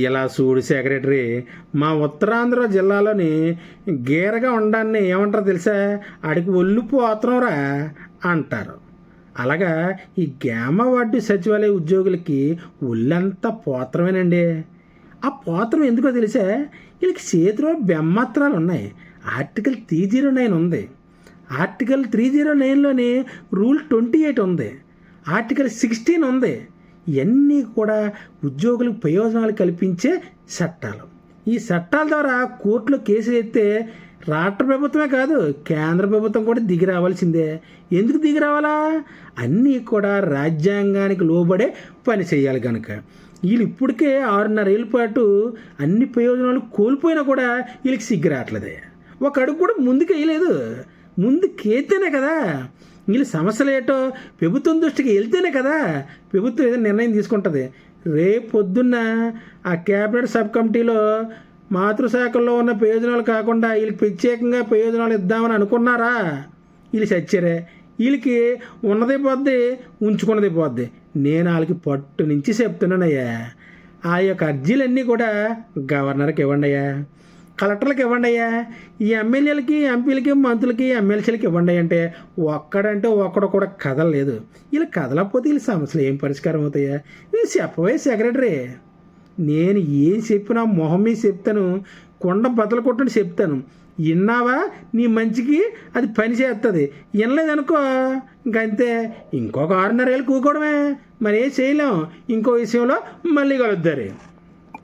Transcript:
ఇలా చూడు సెక్రటరీ మా ఉత్తరాంధ్ర జిల్లాలోని గీరగా ఉండాన్ని ఏమంటారో తెలుసా? ఆడికి ఒళ్ళు పోతున్నావురా అంటారు. అలాగా ఈ గ్యామ వార్డు సచివాలయ ఉద్యోగులకి ఒళ్ళంతా పోత్రమేనండి. ఆ పోత్రం ఎందుకో తెలుసా? వీళ్ళకి చేతిలో బెమ్మత్రాలు ఉన్నాయి. ఆర్టికల్ త్రీ జీరో నైన్ ఉంది. ఆర్టికల్ త్రీ జీరో నైన్లోని రూల్ ట్వంటీ ఎయిట్ ఉంది. ఆర్టికల్ సిక్స్టీన్ ఉంది. ఇవన్నీ కూడా ఉద్యోగులకు ప్రయోజనాలు కల్పించే చట్టాలు. ఈ చట్టాల ద్వారా కోర్టులో కేసు ఎత్తే రాష్ట్ర ప్రభుత్వమే కాదు కేంద్ర ప్రభుత్వం కూడా దిగి రావాల్సిందే. ఎందుకు దిగి రావాలా? అన్నీ కూడా రాజ్యాంగానికి లోబడే పని చేయాలి కనుక వీళ్ళు ఇప్పటికే ఆరున్నర ఏళ్ళ పాటు అన్ని ప్రయోజనాలు కోల్పోయినా కూడా వీళ్ళకి సిగ్గు రావట్లేదే. ఒక అడుగు కూడా ముందుకు వేయలేదు. ముందుకేతేనే కదా. వీళ్ళు సమస్యలు ఏటో ప్రభుత్వం దృష్టికి వెళ్తేనే కదా ప్రభుత్వం ఏదైనా నిర్ణయం తీసుకుంటుంది. రేపు పొద్దున్న ఆ క్యాబినెట్ సబ్ కమిటీలో మాతృశాఖల్లో ఉన్న ప్రయోజనాలు కాకుండా వీళ్ళకి ప్రత్యేకంగా ప్రయోజనాలు ఇద్దామని అనుకున్నారా? వీళ్ళు చచ్చారే వీళ్ళకి ఉన్నది పోద్ది ఉంచుకున్నది పోద్ది. నేను వాళ్ళకి పట్టు నుంచి చెప్తున్నానయ్యా. ఆ యొక్క అర్జీలన్నీ కూడా గవర్నర్కి ఇవ్వండి అయ్యా కలెక్టర్లకు ఇవ్వండి అయ్యా. ఈ ఎమ్మెల్యేలకి ఎంపీలకి మంత్రులకి ఎమ్మెల్సీలకి ఇవ్వండి అంటే ఒక్కడంటే ఒక్కడు కూడా కదలలేదు. వీళ్ళు కదలకపోతే వీళ్ళ సమస్యలు ఏం పరిష్కారం అవుతాయా? ఇది చెప్పవే సెక్రటరీ నేను ఏం చెప్పినా మొహం మీద చెప్తాను కొండ బద్దలు కొట్టని చెప్తాను. విన్నావా? నీ మంచికి అది పని చేస్తుంది. వినలేదనుకో. ఇంకంతే ఇంకొక ఆరున్నర ఏళ్ళు కూకోవడమే. మరి ఏం చేయలేం. ఇంకో విషయంలో మళ్ళీ కలుద్దారు